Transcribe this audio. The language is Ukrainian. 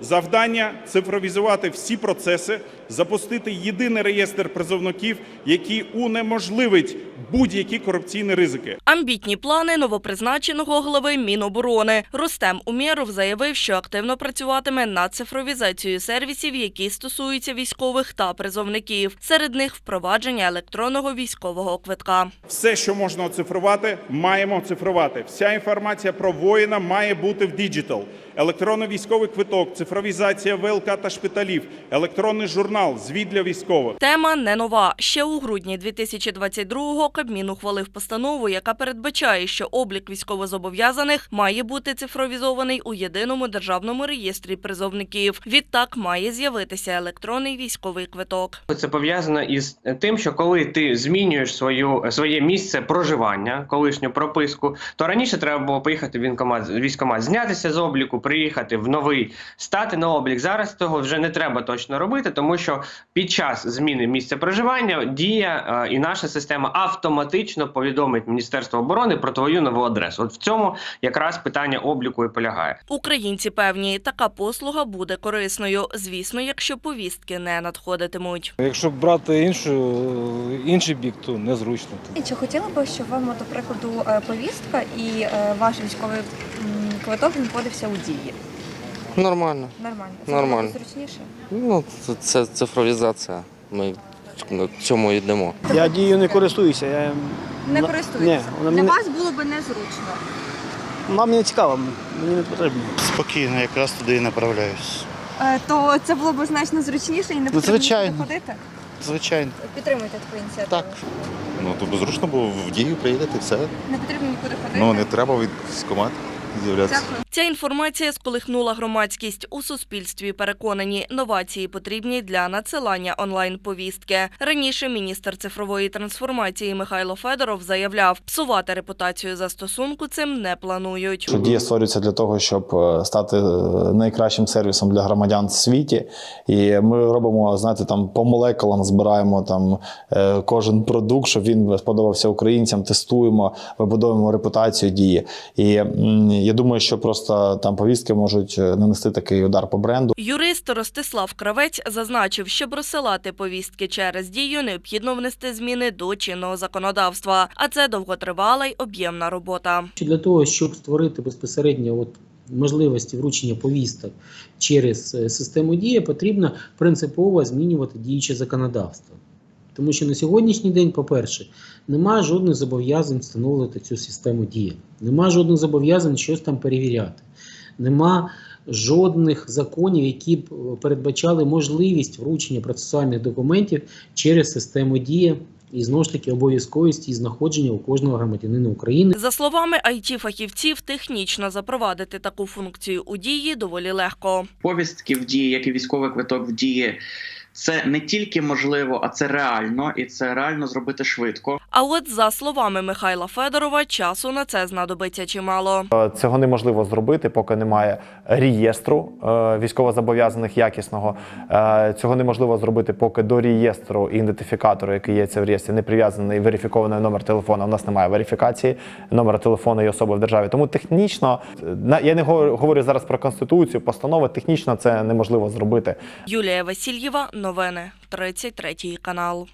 завдання цифровізувати всі процеси, запустити єдиний реєстр призовників, який унеможливить будь-які корупційні ризики. Амбітні плани новопризначеного голови Міноборони Рустем Умєров заявив, що активно працюватиме над цифровізацією сервісів, які стосуються військових та призовників. Серед них впровадження електронного військового квитка. Все, що можна оцифрувати, маємо оцифрувати. Вся інформація про воїна має бути в діджитал. Електронно-військовий квиток, цифровізація ВЛК та шпиталів, електронний журнал, звіт для військових. Тема не нова. Ще у грудні 2022-го Кабмін ухвалив постанову, яка передбачає, що облік військовозобов'язаних має бути цифровізований у єдиному державному реєстрі призовників. Відтак має з'явитися електронний військовий квиток. Це пов'язано із тим, що коли ти змінюєш свою своє місце проживання, колишню прописку, то раніше треба було поїхати в військкомат, військкомат, знятися з обліку, приїхати в новий, стати на облік. Зараз того вже не треба точно робити, тому що під час зміни місця проживання дія е, і наша система автоматично повідомить Міністерство оборони про твою нову адресу. От в цьому якраз питання обліку і полягає. Українці певні, така послуга буде корисною. Звісно, якщо повістки не надходитимуть. Якщо брати іншу, інший бік, то незручно. І чи хотіли би, щоб вам, до прикладу, е, повістка і е, ваш військовий квиток знаходився у дії? Нормально. Нормально. Це Нормально. зручніше? Ну, це, це цифровізація. Ми к цьому йдемо. Я дією не користуюся. Я... Не на- користуєтеся. Ні, вона Для мені, вас було б незручно. мені не цікава, мені не потрібно. Спокійно, якраз туди і направляюсь. Е, То це було б значно зручніше і не потрібно звичайно. нікуди ходити. Звичайно. Підтримуєте таку ініціативу? Так. Ну, тобто зручно, бо в дію приїдете, все. Не потрібно нікуди ходити. Ну, не треба від військкомат з'являтися. Дякую. Ця інформація сколихнула громадськість у суспільстві. Переконані, новації потрібні для надсилання онлайн-повістки. Раніше міністр цифрової трансформації Михайло Федоров заявляв, псувати репутацію застосунку цим не планують. дія створюється для того, щоб е, стати е, найкращим сервісом для громадян в світі. І ми робимо, знаєте, там по молекулам збираємо там е, кожен продукт, щоб він сподобався українцям, тестуємо, вибудовуємо репутацію дії. І я думаю, що просто там повістки можуть е, нанести такий удар по бренду. Юрист Ростислав Кравець зазначив, щоб розсилати повістки через дію, необхідно внести зміни до чинного законодавства, а це довготривала й об'ємна робота. Для того, щоб створити безпосередньо от можливості вручення повісток через е, систему дія, потрібно принципово змінювати діюче законодавство. Тому що на сьогоднішній день, по-перше, немає жодних зобов'язань встановлювати цю систему дія. Нема жодних зобов'язань щось там перевіряти. Нема жодних законів, які б е, передбачали можливість вручення процесуальних документів через систему дія і знову ж таки обов'язковість і знаходження у кожного громадянина України. За словами it фахівців технічно запровадити таку функцію у дії доволі легко. повістки в дії, як і військовий квиток в дії. Це не тільки можливо, а це реально, і це реально зробити швидко. А от за словами Михайла Федорова, часу на це знадобиться чимало. Цього неможливо зробити, поки немає реєстру е, військовозобов'язаних якісного. Е, Цього неможливо зробити, поки до реєстру і ідентифікатору, який є це в реєстрі, не прив'язаний верифікований номер телефона. У нас немає верифікації номера телефону і особи в державі. Тому технічно е, на- я не говорю зараз про конституцію, постанови. Технічно це неможливо зробити. Юлія Васильєва, новини 33 канал.